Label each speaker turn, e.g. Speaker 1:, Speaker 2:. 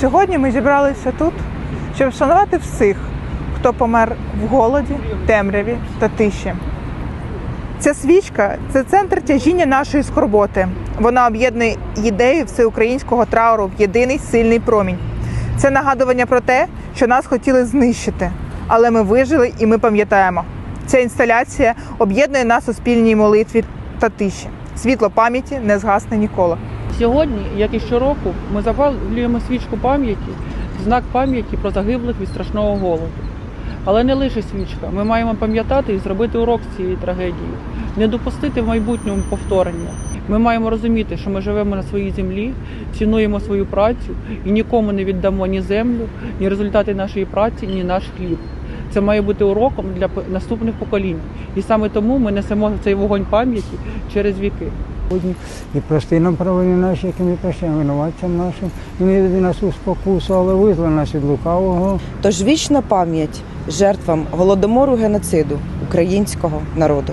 Speaker 1: Сьогодні ми зібралися тут, щоб вшанувати всіх, хто помер в голоді, темряві та тиші. Ця свічка це центр тяжіння нашої скорботи. Вона об'єднує ідею всеукраїнського трауру в єдиний сильний промінь. Це нагадування про те, що нас хотіли знищити, але ми вижили і ми пам'ятаємо. Ця інсталяція об'єднує нас у спільній молитві та тиші. Світло пам'яті не згасне ніколи.
Speaker 2: Сьогодні, як і щороку, ми запалюємо свічку пам'яті, знак пам'яті про загиблих від страшного голоду. Але не лише свічка. Ми маємо пам'ятати і зробити урок з цієї трагедії, не допустити в майбутньому повторення. Ми маємо розуміти, що ми живемо на своїй землі, цінуємо свою працю і нікому не віддамо ні землю, ні результати нашої праці, ні наш хліб. Це має бути уроком для наступних поколінь. І саме тому ми несемо цей вогонь пам'яті через віки.
Speaker 3: Господні, і прости нам провини наші, які ми прощаємо винуватцям нашим, і не веди нас у спокусу, але визволи нас від лукавого.
Speaker 4: Тож вічна пам'ять жертвам голодомору геноциду українського народу.